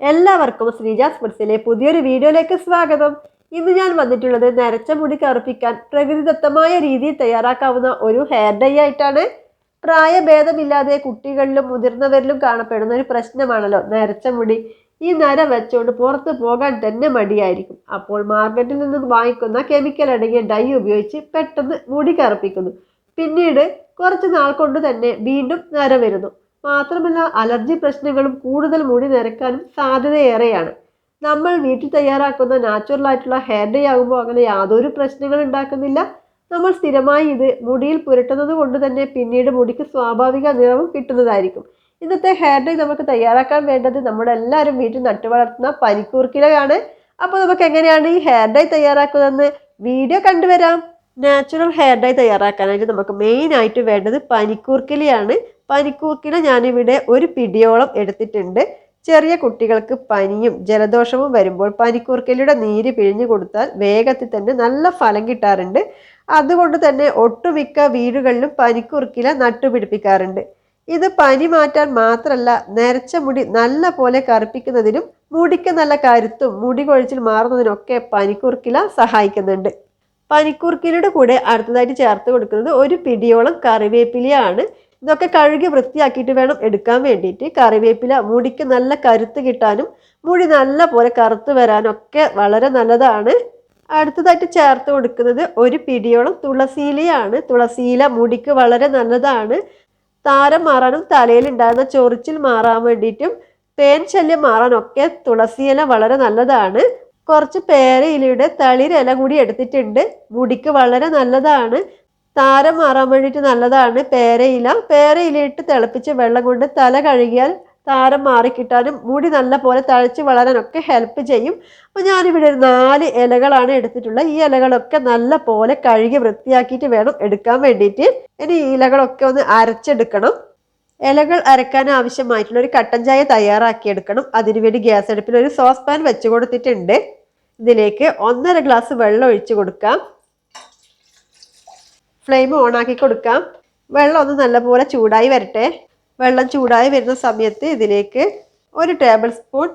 എല്ലാവർക്കും ശ്രീജ സ്പോർട്സിലെ പുതിയൊരു വീഡിയോയിലേക്ക് സ്വാഗതം. ഇന്ന് ഞാൻ വന്നിട്ടുള്ളത് നരച്ച മുടി കറുപ്പിക്കാൻ പ്രകൃതിദത്തമായ രീതിയിൽ തയ്യാറാക്കാവുന്ന ഒരു ഹെയർ ഡൈ ആയിട്ടാണ്. പ്രായഭേദമില്ലാതെ കുട്ടികളിലും മുതിർന്നവരിലും കാണപ്പെടുന്ന ഒരു പ്രശ്നമാണല്ലോ നരച്ച മുടി. ഈ നര വെച്ചുകൊണ്ട് പുറത്ത് പോകാൻ തന്നെ മടിയായിരിക്കും. അപ്പോൾ മാർക്കറ്റിൽ നിന്ന് വാങ്ങിക്കുന്ന കെമിക്കൽ അടങ്ങിയ ഡൈ ഉപയോഗിച്ച് പെട്ടെന്ന് മുടി കറുപ്പിക്കുന്നു. പിന്നീട് കുറച്ച് നാൾ കൊണ്ട് തന്നെ വീണ്ടും നര വരുന്നു. മാത്രമല്ല അലർജി പ്രശ്നങ്ങളും കൂടുതൽ മുടി നിരക്കാനും സാധ്യതയേറെയാണ്. നമ്മൾ വീട്ടിൽ തയ്യാറാക്കുന്ന നാച്ചുറൽ ആയിട്ടുള്ള ഹെയർ ഡേ ആകുമ്പോൾ അങ്ങനെ യാതൊരു പ്രശ്നങ്ങളും ഉണ്ടാക്കുന്നില്ല. നമ്മൾ സ്ഥിരമായി ഇത് മുടിയിൽ പുരട്ടുന്നത് കൊണ്ട് തന്നെ പിന്നീട് മുടിക്ക് സ്വാഭാവിക നിറവും കിട്ടുന്നതായിരിക്കും. ഇന്നത്തെ ഹെയർ ഡേ നമുക്ക് തയ്യാറാക്കാൻ വേണ്ടത് നമ്മളെല്ലാവരും വീട്ടിൽ നട്ടുവളർത്തുന്ന പനിക്കൂർക്കിലയാണ് അപ്പോൾ നമുക്ക് എങ്ങനെയാണ് ഈ ഹെയർ ഡൈ തയ്യാറാക്കുന്നതെന്ന് വീഡിയോ കണ്ടുവരാം. നാച്ചുറൽ ഹെയർ ഡൈ തയ്യാറാക്കാനായിട്ട് നമുക്ക് മെയിൻ ആയിട്ട് വേണ്ടത് പനിക്കൂർക്കിലയാണ് പനിക്കൂർക്കില ഞാനിവിടെ ഒരു പിടിയോളം എടുത്തിട്ടുണ്ട്. ചെറിയ കുട്ടികൾക്ക് പനിയും ജലദോഷവും വരുമ്പോൾ പനിക്കൂർക്കലിയുടെ നീര് പിഴിഞ്ഞു കൊടുത്താൽ വേഗത്തിൽ തന്നെ നല്ല ഫലം കിട്ടാറുണ്ട്. അതുകൊണ്ട് തന്നെ ഒട്ടുമിക്ക വീടുകളിലും പനിക്കൂർക്കില നട്ടുപിടിപ്പിക്കാറുണ്ട്. ഇത് പനി മാറ്റാൻ മാത്രമല്ല നരച്ച മുടി നല്ല പോലെ കറുപ്പിക്കുന്നതിനും മുടിക്ക് നല്ല കരുത്തും മുടി കൊഴിച്ചിൽ മാറുന്നതിനൊക്കെ പനിക്കൂർക്കില സഹായിക്കുന്നുണ്ട്. പനിക്കൂർക്കിലയുടെ കൂടെ അടുത്തതായിട്ട് ചേർത്ത് കൊടുക്കുന്നത് ഒരു പിടിയോളം കറിവേപ്പിലയാണ്. ഇതൊക്കെ കഴുകി വൃത്തിയാക്കിയിട്ട് വേണം എടുക്കാൻ വേണ്ടിയിട്ട്. കറിവേപ്പില മുടിക്ക് നല്ല കരുത്ത് കിട്ടാനും മുടി നല്ല പോലെ കറുത്ത് വരാനൊക്കെ വളരെ നല്ലതാണ്. അടുത്തതായിട്ട് ചേർത്ത് കൊടുക്കുന്നത് ഒരു പിടിയോളം തുളസിയിലയാണ് തുളസിയില മുടിക്ക് വളരെ നല്ലതാണ്. താരം മാറാനും തലയിൽ ഉണ്ടാകുന്ന ചൊറിച്ചിൽ മാറാൻ വേണ്ടിയിട്ടും പേൻ ശല്യം മാറാനൊക്കെ തുളസിയില വളരെ നല്ലതാണ്. കുറച്ച് പേരയിലയുടെ തളിരില കൂടി എടുത്തിട്ടുണ്ട്. മുടിക്ക് വളരെ നല്ലതാണ്. താരം മാറാൻ വേണ്ടിയിട്ട് നല്ലതാണ്. പേരയില പേരയിലയിട്ട് തിളപ്പിച്ച് വെള്ളം കൊണ്ട് തല കഴുകിയാൽ താരം മാറിക്കിട്ടാനും മുടി നല്ല പോലെ തഴച്ച് വളരാനൊക്കെ ഹെൽപ്പ് ചെയ്യും. അപ്പോൾ ഞാനിവിടെ നാല് ഇലകളാണ് എടുത്തിട്ടുള്ളത്. ഈ ഇലകളൊക്കെ നല്ല പോലെ കഴുകി വൃത്തിയാക്കിയിട്ട് വേണം എടുക്കാൻ വേണ്ടിയിട്ട്. ഇനി ഈ ഇലകളൊക്കെ ഒന്ന് അരച്ചെടുക്കണം. ഇലകൾ അരക്കാൻ ആവശ്യമായിട്ടുള്ള ഒരു കട്ടൻ ചായ തയ്യാറാക്കിയെടുക്കണം അതിനുവേണ്ടി ഗ്യാസ് അടുപ്പിൽ ഒരു സോസ് പാൻ വെച്ച് കൊടുത്തിട്ടുണ്ട്. ഇതിലേക്ക് ഒന്നര ഗ്ലാസ് വെള്ളം ഒഴിച്ച് കൊടുക്കാം. ഫ്ലെയിം ഓൺ ആക്കി കൊടുക്കാം. വെള്ളം ഒന്ന് നല്ലപോലെ ചൂടായി വരട്ടെ. വെള്ളം ചൂടായി വരുന്ന സമയത്ത് ഇതിലേക്ക് ഒരു ടേബിൾ സ്പൂൺ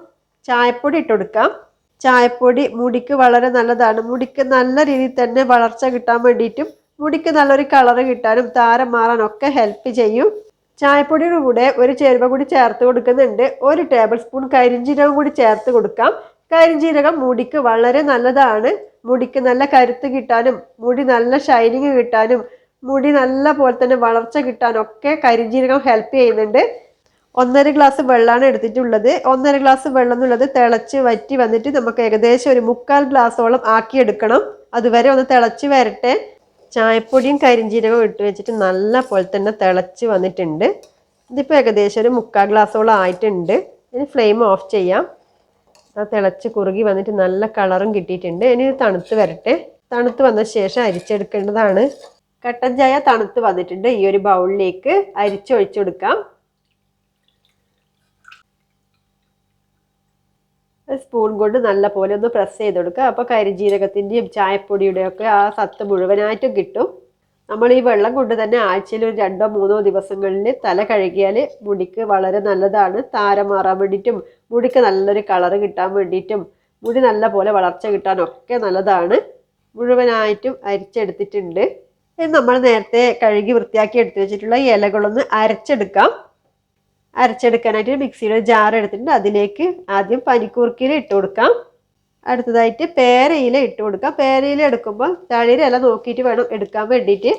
ചായപ്പൊടി ഇട്ട് കൊടുക്കാം. ചായപ്പൊടി മുടിക്ക് വളരെ നല്ലതാണ്. മുടിക്ക് നല്ല രീതിയിൽ തന്നെ വളർച്ച കിട്ടാൻ വേണ്ടിയിട്ടും മുടിക്ക് നല്ലൊരു കളറ് കിട്ടാനും താരം മാറാനൊക്കെ ഹെൽപ്പ് ചെയ്യും. ചായപ്പൊടിയുടെ കൂടെ ഒരു ചേരുവ കൂടി ചേർത്ത് കൊടുക്കുന്നുണ്ട്. ഒരു ടേബിൾ സ്പൂൺ കരിഞ്ചീരകം കൂടി ചേർത്ത് കൊടുക്കാം. കരിഞ്ജീരകം മുടിക്ക് വളരെ നല്ലതാണ്. മുടിക്ക് നല്ല കരുത്ത് കിട്ടാനും മുടി നല്ല ഷൈനിങ് കിട്ടാനും മുടി നല്ല പോലെ തന്നെ വളർച്ച കിട്ടാനും ഒക്കെ കരിഞ്ജീരകം ഹെൽപ്പ് ചെയ്യുന്നുണ്ട്. ഒന്നര ഗ്ലാസ് വെള്ളമാണ് എടുത്തിട്ടുള്ളത്. ഒന്നര ഗ്ലാസ് വെള്ളം എന്നുള്ളത് തിളച്ച് വറ്റി വന്നിട്ട് നമുക്ക് ഏകദേശം ഒരു മുക്കാൽ ഗ്ലാസോളം ആക്കിയെടുക്കണം അതുവരെ ഒന്ന് തിളച്ച് വരട്ടെ. ചായപ്പൊടിയും കരിഞ്ചീരകവും ഇട്ട് വെച്ചിട്ട് നല്ല പോലെ തന്നെ തിളച്ച് വന്നിട്ടുണ്ട്. ഇതിപ്പോൾ ഏകദേശം ഒരു മുക്കാൽ ഗ്ലാസോളം ആയിട്ടുണ്ട്. ഇനി ഫ്ലെയിം ഓഫ് ചെയ്യാം. ആ തിളച്ച് കുറുകി വന്നിട്ട് നല്ല കളറും കിട്ടിയിട്ടുണ്ട്. ഇനി തണുത്ത് വരട്ടെ. തണുത്ത് വന്ന ശേഷം അരിച്ചെടുക്കേണ്ടതാണ്. കട്ടൻ ചായ തണുത്ത് വന്നിട്ടുണ്ട്. ഈ ഒരു ബൗളിലേക്ക് അരിച്ചൊഴിച്ചു കൊടുക്കാം. സ്പൂൺ കൊണ്ട് നല്ല പോലെ ഒന്ന് പ്രസ് ചെയ്ത് കൊടുക്കുക. അപ്പോൾ കരിജീരകത്തിന്റെയും ചായപ്പൊടിയുടെയും ഒക്കെ ആ സത്ത് മുഴുവനായിട്ടും കിട്ടും. നമ്മൾ ഈ വെള്ളം കൊണ്ട് തന്നെ ആഴ്ചയിൽ ഒരു രണ്ടോ മൂന്നോ ദിവസങ്ങളിൽ തല കഴുകിയാൽ മുടിക്ക് വളരെ നല്ലതാണ്. താരം മാറാൻ വേണ്ടിയിട്ടും മുടിക്ക് നല്ലൊരു കളറ് കിട്ടാൻ വേണ്ടിയിട്ടും മുടി നല്ല പോലെ വളർച്ച കിട്ടാനൊക്കെ നല്ലതാണ്. മുഴുവനായിട്ടും അരിച്ചെടുത്തിട്ടുണ്ട്. ഇനി നമ്മൾ നേരത്തെ കഴുകി വൃത്തിയാക്കി എടുത്തു വെച്ചിട്ടുള്ള ഇലകളൊന്ന് അരച്ചെടുക്കാം. അരച്ചെടുക്കാനായിട്ട് മിക്സിയുടെ ജാർ എടുത്തിട്ടുണ്ട്. അതിലേക്ക് ആദ്യം പനിക്കൂർക്കിയിൽ ഇട്ട് കൊടുക്കാം. അടുത്തതായിട്ട് പേരയില ഇട്ട് കൊടുക്കാം. പേരയില എടുക്കുമ്പോൾ തളിര ഇല നോക്കിയിട്ട് വേണം എടുക്കാൻ വേണ്ടിയിട്ട്.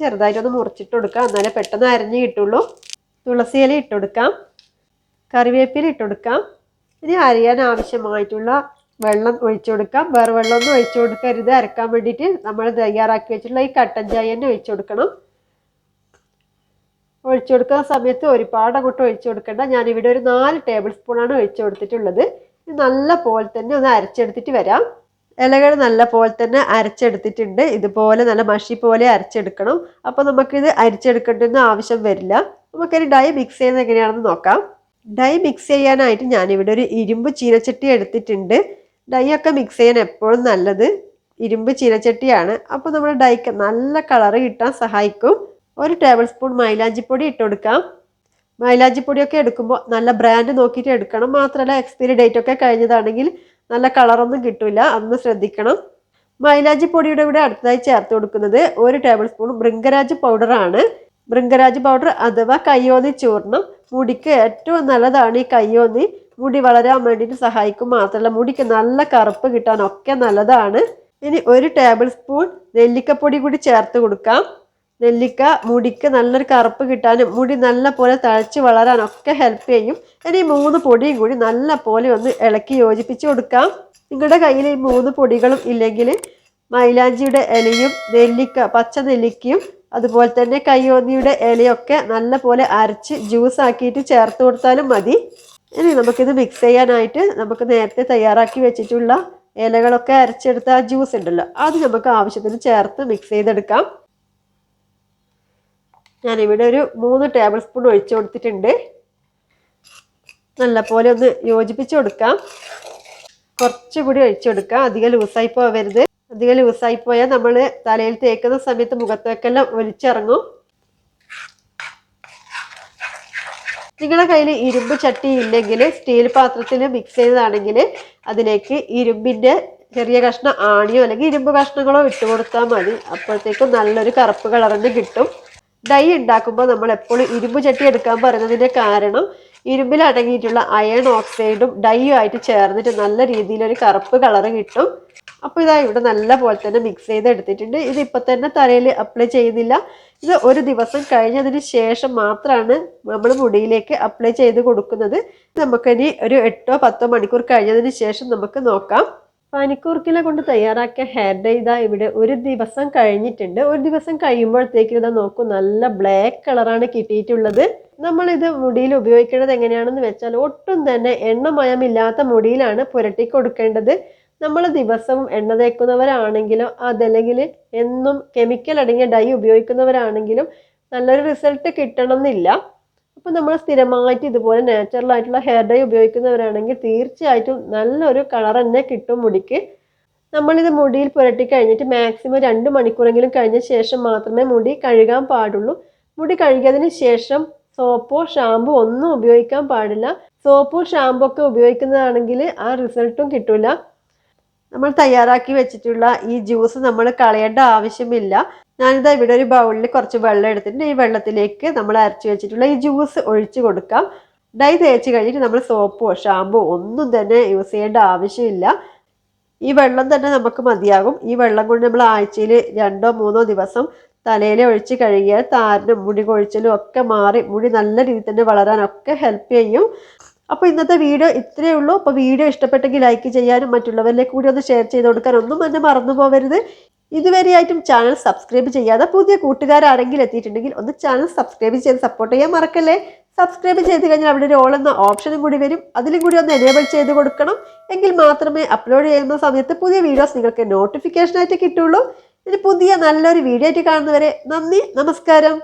ചെറുതായിട്ടൊന്ന് മുറിച്ചിട്ട് കൊടുക്കാം. എന്നാലേ പെട്ടെന്ന് അരഞ്ഞ് കിട്ടുള്ളൂ. തുളസി ഇല ഇട്ട് കൊടുക്കാം. കറിവേപ്പില ഇട്ട് കൊടുക്കാം. ഇനി അരിയാൻ ആവശ്യമായിട്ടുള്ള വെള്ളം ഒഴിച്ചു കൊടുക്കാം. വേറെ വെള്ളമൊന്നും ഒഴിച്ചു കൊടുക്കരുത്. അരക്കാൻ വേണ്ടിയിട്ട് നമ്മൾ തയ്യാറാക്കി വെച്ചിട്ടുള്ള ഈ കട്ടൻ ചായ തന്നെ ഒഴിച്ചു കൊടുക്കണം. ഒഴിച്ചു കൊടുക്കുന്ന സമയത്ത് ഒരുപാട് അങ്ങോട്ട് ഒഴിച്ചു കൊടുക്കേണ്ട. ഞാനിവിടെ ഒരു നാല് ടേബിൾ സ്പൂണാണ് ഒഴിച്ചു കൊടുത്തിട്ടുള്ളത്. നല്ല പോലെ തന്നെ ഒന്ന് അരച്ചെടുത്തിട്ട് വരാം. ഇലകൾ നല്ല പോലെ തന്നെ അരച്ചെടുത്തിട്ടുണ്ട്. ഇതുപോലെ നല്ല മഷി പോലെ അരച്ചെടുക്കണം. അപ്പോൾ നമുക്കിത് അരിച്ചെടുക്കേണ്ടെന്ന് ആവശ്യം വരില്ല. നമുക്കൊരു ഡൈ മിക്സ് ചെയ്യുന്നത് എങ്ങനെയാണെന്ന് നോക്കാം. ഡൈ മിക്സ് ചെയ്യാനായിട്ട് ഞാനിവിടെ ഒരു ഇരുമ്പ് ചീനച്ചട്ടി എടുത്തിട്ടുണ്ട്. ഡൈ ഒക്കെ മിക്സ് ചെയ്യാൻ എപ്പോഴും നല്ലത്. ഇരുമ്പ് ചീനച്ചട്ടിയാണ്. അപ്പോൾ നമ്മുടെ ഡൈക്ക് നല്ല കളറ് കിട്ടാൻ സഹായിക്കും. ഒരു ടേബിൾ സ്പൂൺ മൈലാഞ്ചിപ്പൊടി ഇട്ട് കൊടുക്കാം. മൈലാഞ്ചി പൊടിയൊക്കെ എടുക്കുമ്പോൾ നല്ല ബ്രാൻഡ് നോക്കിയിട്ട് എടുക്കണം. മാത്രമല്ല എക്സ്പയറി ഡേറ്റ് ഒക്കെ കഴിഞ്ഞതാണെങ്കിൽ നല്ല കളറൊന്നും കിട്ടില്ല അന്ന് ശ്രദ്ധിക്കണം. മൈലാഞ്ചി പൊടിയുടെ കൂടെ അടുത്തതായി ചേർത്ത് കൊടുക്കുന്നത് ഒരു ടേബിൾ സ്പൂൺ ബൃങ്കരാജ് പൗഡറാണ് ബൃങ്കരാജ് പൗഡർ അഥവാ കയ്യോന്നി ചൂർണം. മുടിക്ക് ഏറ്റവും നല്ലതാണ് ഈ കയ്യോന്നി. മുടി വളരാൻ വേണ്ടിയിട്ട് സഹായിക്കും. മാത്രമല്ല മുടിക്ക് നല്ല കറുപ്പ് കിട്ടാനൊക്കെ നല്ലതാണ്. ഇനി ഒരു ടേബിൾ സ്പൂൺ നെല്ലിക്കപ്പൊടി കൂടി ചേർത്ത് കൊടുക്കാം. നെല്ലിക്ക മുടിക്ക് നല്ലൊരു കറുപ്പ് കിട്ടാനും മുടി നല്ല പോലെ തഴച്ച് വളരാനൊക്കെ ഹെൽപ്പ് ചെയ്യും. ഇനി ഈ മൂന്ന് പൊടിയും കൂടി നല്ല പോലെ ഒന്ന് ഇളക്കി യോജിപ്പിച്ച് കൊടുക്കാം. നിങ്ങളുടെ കയ്യിൽ ഈ മൂന്ന് പൊടികളും ഇല്ലെങ്കിൽ മൈലാഞ്ചിയുടെ ഇലയും നെല്ലിക്ക പച്ച നെല്ലിക്കയും അതുപോലെ തന്നെ കയ്യോന്നിയുടെ ഇലയൊക്കെ നല്ല പോലെ അരച്ച് ജ്യൂസ് ആക്കിയിട്ട് ചേർത്ത് കൊടുത്താലും മതി. ഇനി നമുക്കിത് മിക്സ് ചെയ്യാനായിട്ട് നമുക്ക് നേരത്തെ തയ്യാറാക്കി വെച്ചിട്ടുള്ള ഇലകളൊക്കെ അരച്ചെടുത്ത ആ ജ്യൂസ് ഉണ്ടല്ലോ അത് നമുക്ക് ആവശ്യത്തിന് ചേർത്ത് മിക്സ് ചെയ്തെടുക്കാം. ഞാനിവിടെ ഒരു മൂന്ന് ടേബിൾ സ്പൂൺ ഒഴിച്ചു കൊടുത്തിട്ടുണ്ട്. നല്ലപോലെ ഒന്ന് യോജിപ്പിച്ച് കൊടുക്കാം. കുറച്ചുകൂടി ഒഴിച്ചു കൊടുക്കാം. അധികം ലൂസായി പോവരുത് അധികം ലൂസായി പോയാൽ നമ്മൾ തലയിൽ തേക്കുന്ന സമയത്ത് മുഖത്തേക്കെല്ലാം ഒലിച്ചിറങ്ങും. നിങ്ങളുടെ കയ്യിൽ ഇരുമ്പ് ചട്ടി ഇല്ലെങ്കിൽ സ്റ്റീൽ പാത്രത്തിൽ മിക്സ് ചെയ്തതാണെങ്കിൽ അതിലേക്ക് ഇരുമ്പിന്റെ ചെറിയ കഷ്ണം ആണിയോ അല്ലെങ്കിൽ ഇരുമ്പ് കഷ്ണങ്ങളോ ഇട്ട് കൊടുത്താൽ മതി. അപ്പോഴത്തേക്കും നല്ലൊരു കറുപ്പ് കളറിന് കിട്ടും. ഡൈ ഉണ്ടാക്കുമ്പോൾ നമ്മൾ എപ്പോഴും ഇരുമ്പ് ചട്ടി എടുക്കാൻ പറയുന്നതിന്റെ കാരണം ഇരുമ്പിൽ അടങ്ങിയിട്ടുള്ള അയൺ ഓക്സൈഡും ഡൈയും ആയിട്ട് ചേർന്നിട്ട് നല്ല രീതിയിൽ ഒരു കറുപ്പ് കളറ് കിട്ടും. അപ്പോൾ ഇതാ ഇവിടെ നല്ല പോലെ തന്നെ മിക്സ് ചെയ്ത് എടുത്തിട്ടുണ്ട് ഇത് ഇപ്പം തന്നെ തലയിൽ അപ്ലൈ ചെയ്യുന്നില്ല ഇത് ഒരു ദിവസം കഴിഞ്ഞതിന് ശേഷം മാത്രമാണ് നമ്മൾ മുടിയിലേക്ക് അപ്ലൈ ചെയ്ത് കൊടുക്കുന്നത്. നമുക്കിനി ഒരു എട്ടോ പത്തോ മണിക്കൂർ കഴിഞ്ഞതിന് ശേഷം നമുക്ക് നോക്കാം. പനിക്കൂർക്കില കൊണ്ട് തയ്യാറാക്കിയ ഹെയർ ഡേ ഇതാ ഇവിടെ ഒരു ദിവസം കഴിഞ്ഞിട്ടുണ്ട്. ഒരു ദിവസം കഴിയുമ്പോഴത്തേക്കും ഇതാ നോക്കൂ നല്ല ബ്ലാക്ക് കളറാണ് കിട്ടിയിട്ടുള്ളത്. നമ്മളിത് മുടിയിൽ ഉപയോഗിക്കേണ്ടത് എങ്ങനെയാണെന്ന് വെച്ചാൽ ഒട്ടും തന്നെ എണ്ണമയമില്ലാത്ത മുടിയിലാണ് പുരട്ടി കൊടുക്കേണ്ടത്. നമ്മൾ ദിവസവും എണ്ണ തേക്കുന്നവരാണെങ്കിലും അതല്ലെങ്കിൽ എന്നും കെമിക്കൽ അടങ്ങിയ ഡൈ ഉപയോഗിക്കുന്നവരാണെങ്കിലും നല്ലൊരു റിസൾട്ട് കിട്ടണമെന്നില്ല. അപ്പോൾ നമ്മൾ സ്ഥിരമായിട്ട് ഇതുപോലെ നാച്ചുറൽ ആയിട്ടുള്ള ഹെയർ ഡൈ ഉപയോഗിക്കുന്നവരാണെങ്കിൽ തീർച്ചയായിട്ടും നല്ലൊരു കളർ തന്നെ കിട്ടും മുടിക്ക്. നമ്മളിത് മുടിയിൽ പുരട്ടി കഴിഞ്ഞിട്ട് മാക്സിമം രണ്ട് മണിക്കൂറെങ്കിലും കഴിഞ്ഞ ശേഷം മാത്രമേ മുടി കഴുകാൻ പാടുള്ളൂ. മുടി കഴുകിയതിന് ശേഷം സോപ്പോ ഷാമ്പു ഒന്നും ഉപയോഗിക്കാൻ പാടില്ല. സോപ്പോ ഷാമ്പു ഒക്കെ ഉപയോഗിക്കുന്നതാണെങ്കിൽ ആ റിസൾട്ടും കിട്ടില്ല നമ്മൾ തയ്യാറാക്കി വെച്ചിട്ടുള്ള ഈ ജ്യൂസ് നമ്മൾ കളയേണ്ട ആവശ്യമില്ല. ഞാനിതാ ഇവിടെ ഒരു ബൗളിൽ കുറച്ച് വെള്ളം എടുത്തിട്ടുണ്ട്. ഈ വെള്ളത്തിലേക്ക് നമ്മൾ അരച്ച് വെച്ചിട്ടുള്ള ഈ ജ്യൂസ് ഒഴിച്ച് കൊടുക്കാം. ഡൈ തേച്ച് കഴിഞ്ഞിട്ട് നമ്മൾ സോപ്പോ ഷാമ്പോ ഒന്നും തന്നെ യൂസ് ചെയ്യേണ്ട ആവശ്യമില്ല. ഈ വെള്ളം തന്നെ നമുക്ക് മതിയാകും. ഈ വെള്ളം കൊണ്ട് നമ്മൾ ആഴ്ചയിൽ രണ്ടോ മൂന്നോ ദിവസം തലയിൽ ഒഴിച്ച് കഴുകിയാൽ താരനും മുടി കൊഴിച്ചിലും ഒക്കെ മാറി മുടി നല്ല രീതിയിൽ തന്നെ വളരാനൊക്കെ ഹെൽപ്പ് ചെയ്യും. അപ്പോൾ ഇന്നത്തെ വീഡിയോ ഇത്രയേ ഉള്ളൂ. അപ്പോൾ വീഡിയോ ഇഷ്ടപ്പെട്ടെങ്കിൽ ലൈക്ക് ചെയ്യാനും മറ്റുള്ളവരിലേക്ക് കൂടി ഒന്ന് ഷെയർ ചെയ്ത് കൊടുക്കാനും ഒന്നും എന്നെ മറന്നു പോകരുത് ഇതുവരെയായിട്ടും ചാനൽ സബ്സ്ക്രൈബ് ചെയ്യാതെ പുതിയ കൂട്ടുകാരാരെങ്കിലും എത്തിയിട്ടുണ്ടെങ്കിൽ ഒന്ന് ചാനൽ സബ്സ്ക്രൈബ് ചെയ്ത് സപ്പോർട്ട് ചെയ്യാൻ മറക്കല്ലേ? സബ്സ്ക്രൈബ് ചെയ്ത് കഴിഞ്ഞാൽ അവിടെ ഒരു ഓൾ എന്ന ഓപ്ഷനും കൂടി വരും. അതിലും കൂടി ഒന്ന് എനേബിൾ ചെയ്ത് കൊടുക്കണം. എങ്കിൽ മാത്രമേ അപ്ലോഡ് ചെയ്യുന്ന സമയത്ത് പുതിയ വീഡിയോസ് നിങ്ങൾക്ക് നോട്ടിഫിക്കേഷനായിട്ട് കിട്ടുള്ളൂ. ഇനി പുതിയ നല്ലൊരു വീഡിയോ ആയിട്ട് കാണുന്നവരെ നന്ദി നമസ്കാരം.